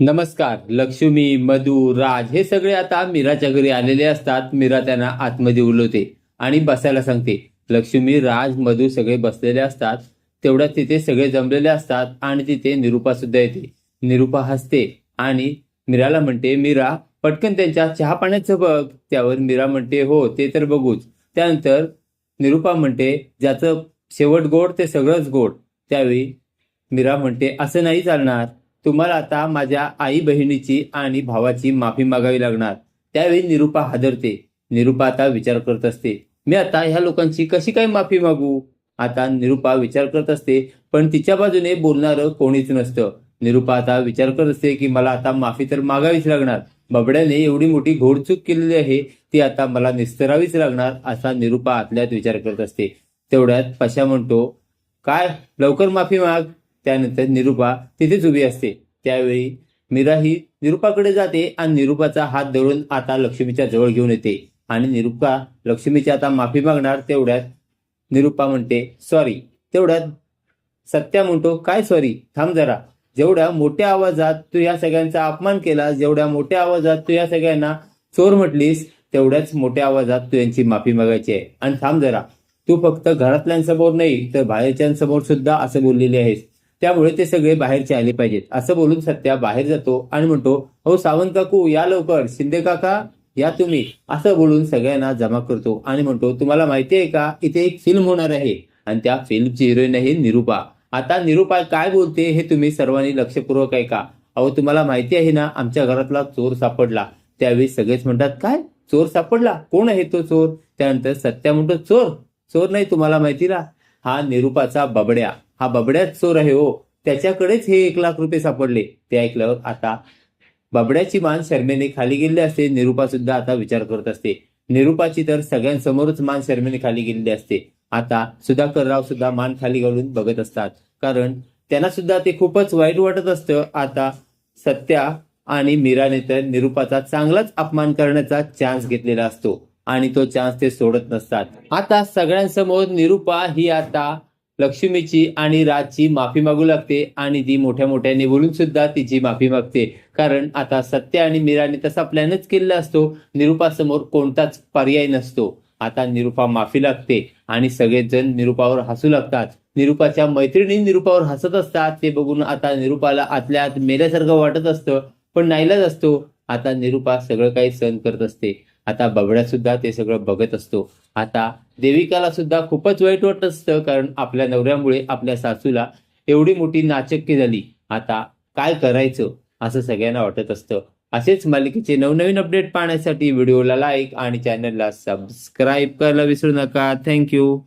नमस्कार लक्ष्मी मधु राज हे सगळे आता मीराच्या घरी आलेले असतात. मीरा त्यांना आतमध्ये उलवते आणि बसायला सांगते लक्ष्मी राज मधु सगळे बसलेले असतात. तेवढ्यात तिथे सगळे जमलेले असतात आणि तिथे निरुपा सुद्धा येते. निरुपा हसते आणि मीराला म्हणते मीरा पटकन त्यांच्या चहा पाण्याचं बघ. त्यावर मीरा म्हणते हो ते तर बघूच. त्यानंतर निरुपा म्हणते ज्याचं शेवट गोड ते सगळंच गोड. त्यावेळी मीरा म्हणते असं नाही चालणार. तुम्हाला आता माझ्या आई बहिणीची आणि भावाची माफी मागावी लागणार. त्यावेळी निरुपा हादरते. निरुपा आता विचार करत असते मी आता ह्या लोकांची कशी काय माफी मागू? आता निरुपा विचार करत असते पण तिच्या बाजूने बोलणारं कोणीच नसतं. निरुपा आता विचार करत असते की मला आता माफी तर मागावीच लागणार. बबड्याने एवढी मोठी घोडचूक केलेली आहे ती आता मला निस्तरावीच लागणार असा निरुपा आतल्यात विचार करत असते. तेवढ्यात पशा म्हणतो काय? लवकर माफी माग. त्यानंतर निरुपा तिथेच उभी असते. त्यावेळी मीरा ही निरुपाकडे जाते आणि निरुपाचा हात धरून आता लक्ष्मीच्या जवळ घेऊन येते. आणि निरुपा लक्ष्मीची आता माफी मागणार तेवढ्यात निरुपा म्हणते सॉरी तेवढ्यात सत्या म्हणतो काय सॉरी थांब जरा. जेवढ्या मोठ्या आवाजात तू या सगळ्यांचा अपमान केला जेवढ्या मोठ्या आवाजात तू या सगळ्यांना चोर म्हटलीस तेवढ्याच मोठ्या आवाजात तू यांची माफी मागायची आहे. आणि थांब जरा. तू फक्त घरातल्यांसमोर नाही तर बाहेरच्यांसमोर सुद्धा असं बोललेली आहेस. त्यामुळे ते सगळे बाहेरचे आले पाहिजेत. असं बोलून सत्या बाहेर जातो आणि म्हणतो हो सावंत काकू या लवकर. शिंदे काका या तुम्ही. असं बोलून सगळ्यांना जमा करतो आणि म्हणतो तुम्हाला माहिती आहे का? इथे एक फिल्म होणार आहे. आणि त्या फिल्मची हिरोईन आहे निरुपा. आता निरुपा काय बोलते हे तुम्ही सर्वांनी लक्षपूर्वक ऐका. अहो तुम्हाला माहिती आहे ना आमच्या घरातला चोर सापडला. त्यावेळी सगळेच म्हणतात काय? चोर सापडला? कोण आहे तो चोर? त्यानंतर सत्या म्हणतो चोर? चोर नाही तुम्हाला माहिती ना. हा निरुपाचा बबड्या. हा बबड्याच चोर आहे हो. त्याच्याकडेच हे एक लाख रुपये सापडले. ते ऐकल्यावर आता बबड्याची मान शर्मेने खाली गेली असते. निरुपा सुद्धा आता विचार करत असते. निरुपाची तर सगळ्यांसमोरच मान शर्मेने खाली गेलेली असते. आता सुधाकरराव सुद्धा मान खाली घालून बघत असतात. कारण त्यांना सुद्धा ते खूपच वाईट वाटत असतं. आता सत्या आणि मीराने तर निरुपाचा चांगलाच अपमान करण्याचा चान्स घेतलेला असतो. आणि तो चान्स ते सोडत नसतात. आता सगळ्यांसमोर निरुपा ही आता लक्ष्मीची आणि राजची माफी मागू लागते आणि ती मोठ्या मोठ्याने बोलून सुद्धा तिची माफी मागते. कारण आता सत्य आणि मीराने तसा प्लॅनच केलेला असतो. निरुपासमोर कोणताच पर्याय नसतो. आता निरुपा माफी लागते आणि सगळेजण निरुपावर हसू लागतात. निरुपाच्या मैत्रिणी निरुपावर हसत असतात. ते बघून आता निरुपाला आतल्या आत मेल्यासारखं वाटत असतं पण नाहीलाच असतो. आता निरुपा सगळं काही सहन करत असते. आता बबड्या सुद्धा ते सगळं बघत असतो. आता देविकाला सुद्धा खूपच वाईट वाटत असतं कारण आपल्या नवऱ्यामुळे आपल्या सासूला एवढी मोठी नाचक्की झाली. आता काय करायचं असं सगळ्यांना वाटत असतं. असेच मालिकेचे नवनवीन अपडेट पाहण्यासाठी व्हिडिओला लाईक आणि चॅनलला सबस्क्राईब करायला विसरू नका. थँक्यू